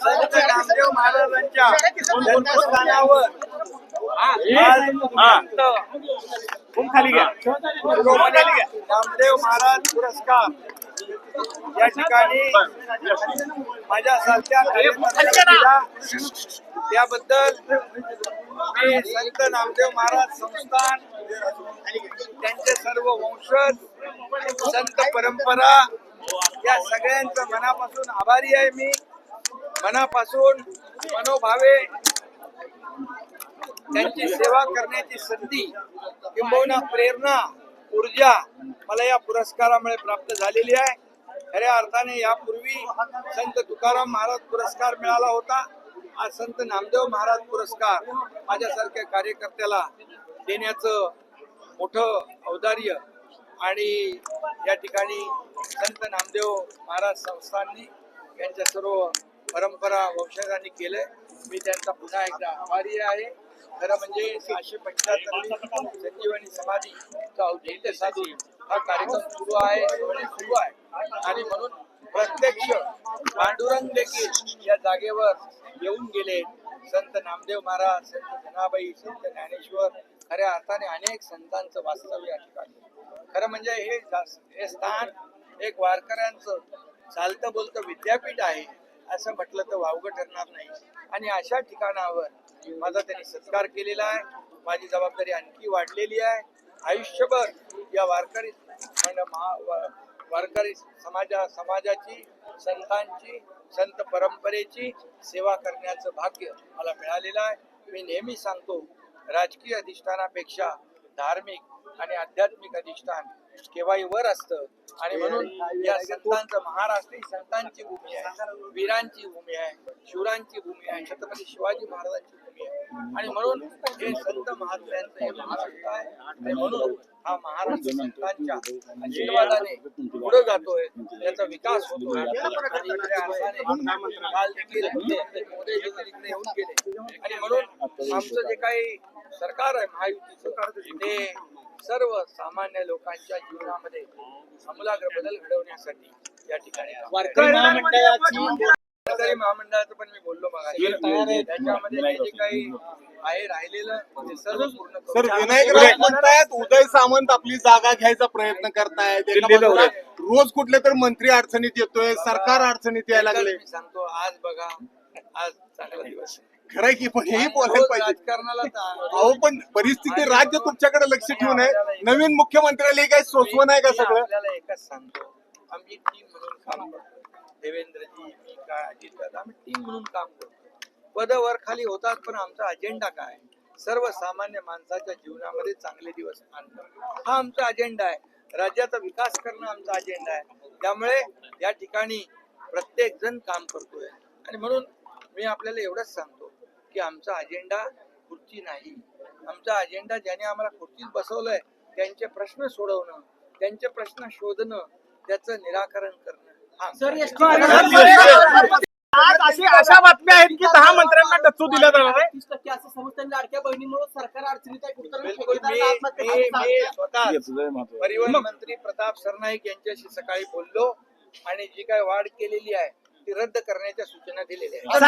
संत नामदेव महाराजांच्या जन्मस्थानावर खाली घ्या नामदेव महाराज पुरस्कार या ठिकाणी माझ्यासारख्या त्याबद्दल मी संत नामदेव महाराज संस्थान त्यांचे सर्व वंशज संत परंपरा या सगळ्यांचं मनापासून आभारी आहे मी. मनापासून मनोभावे त्यांची सेवा करण्याची संधी किंबहुना प्रेरणा ऊर्जा मला या पुरस्कारामुळे प्राप्त झालेली आहे. खऱ्या अर्थाने यापूर्वी संत तुकाराम महाराज पुरस्कार मिळाला होता. आज संत नामदेव महाराज पुरस्कार माझ्यासारख्या कार्यकर्त्याला देण्याचं मोठं औदार्य आणि या ठिकाणी संत नामदेव महाराज संस्थांनी यांच्या सर्व परंपरा वंशजांनी केलंय. मी त्यांचा पुन्हा एकदा आभारी आहे. खरं म्हणजे सहाशे पंच्याहत्तर संजीवनी समाधीचा औचित्य साधून हा कार्यक्रम सुरू आहे सुरू आहे. आणि म्हणून प्रत्यक्ष पांडुरंग देखील या जागेवर येऊन गेले. संत नामदेव महाराज संत जनाबाई संत ज्ञानेश्वर खऱ्या अर्थाने अनेक संतांचं वास्तव्य या ठिकाणी. खरं म्हणजे हे हे स्थान एक वारकऱ्यांचं चालतं बोलतं विद्यापीठ आहे असं म्हटलं तर वावगं ठरणार नाही. आणि अशा ठिकाणावर माझा त्यांनी सत्कार केलेला आहे. माझी जबाबदारी आणखी वाढलेली आहे. आयुष्यभर या वारकरी म्हणजे महा वारकरी समाजा समाजाची संतांची संत परंपरेची सेवा करण्याचं भाग्य मला मिळालेलं आहे. मी नेहमी सांगतो राजकीय अधिष्ठानापेक्षा धार्मिक आणि आध्यात्मिक अधिष्ठान केव्हाही वर असतं. आणि म्हणून या संतांचं महाराष्ट्र ही संतांची भूमी आहे. वीरांची भूमी आहे. शिवरांची भूमी आहे. छत्रपती शिवाजी महाराजांची भूमी आहे. आणि म्हणून हे संत महात्म्यांचं हे महाराष्ट्र आहे. आणि म्हणून हा महाराष्ट्र संतांच्या आशीर्वादाने पुढे जातोय. त्याचा विकास होतोय. आणि काल देखील येऊन गेले. आणि म्हणून आमचं जे काही सरकार आहे महायुतीचं ते सर्व सामान्य लोकांच्या जीवनामध्ये आमूलाग्र बदल घडवण्यासाठी या ठिकाणी काम करत आहे. वारकरी महामंडळाची वारकरी महामंडळाचं पण मी बोललो मग त्याच्यामध्ये जे काही आहे राहिलेलं ते सर्व पूर्ण करू. सर विनायक राऊत म्हणतायत उदय सामंत आपली जागा घ्यायचा प्रयत्न करतायत एका दिल्लीला बाजूला उदय. रोज कुठले तर मंत्री अडचणीत येतोय सरकार अडचणीत यायला लागले मी सांगतो आज बघा आज चांगला दिवस आहे. खरंय की पण हेही बोलायला रोज पाहिजे राजकारणाला ता- अहो पण परिस्थिती राज्य तुमच्याकडे लक्ष ठेवून आहे नवीन मुख्यमंत्र्याला काही सोचवं नाही का मी सगळं आपल्याला एकच सांगतो आम्ही टीम म्हणून काम करतो देवेंद्रजी मी काय अजित दादा आम्ही टीम म्हणून काम करतो. पद वर खाली होतात पण आमचा अजेंडा काय? सर्वसामान्य माणसाच्या जीवनामध्ये चांगले दिवस आणणं हा आमचा अजेंडा आहे. राज्याचा विकास करणं आमचा अजेंडा आहे. त्यामुळे या ठिकाणी प्रत्येक जण काम करतोय. आणि म्हणून मी आपल्याला एवढंच सांगतो की आमचा अजेंडा खुर्ची नाही. आमचा अजेंडा ज्याने आम्हाला खुर्चीत बसवलंय त्यांचे प्रश्न सोडवणं त्यांचे प्रश्न शोधणं त्याचं निराकरण करणं. आज अशी अशा बातम्या आहेत की दहा मंत्र्यांना डच्चू दिला जाणार आहे तीस टक्के असं समजतं लाडक्या बहिणीमुळे सरकार अडचणीत आहे कुठं बिलकुल मी मी मी स्वतः परिवहन मंत्री प्रताप सरनाईक यांच्याशी सकाळी बोललो आणि जी काय वाढ केलेली आहे ती रद्द करण्याच्या सूचना दिलेल्या आहेत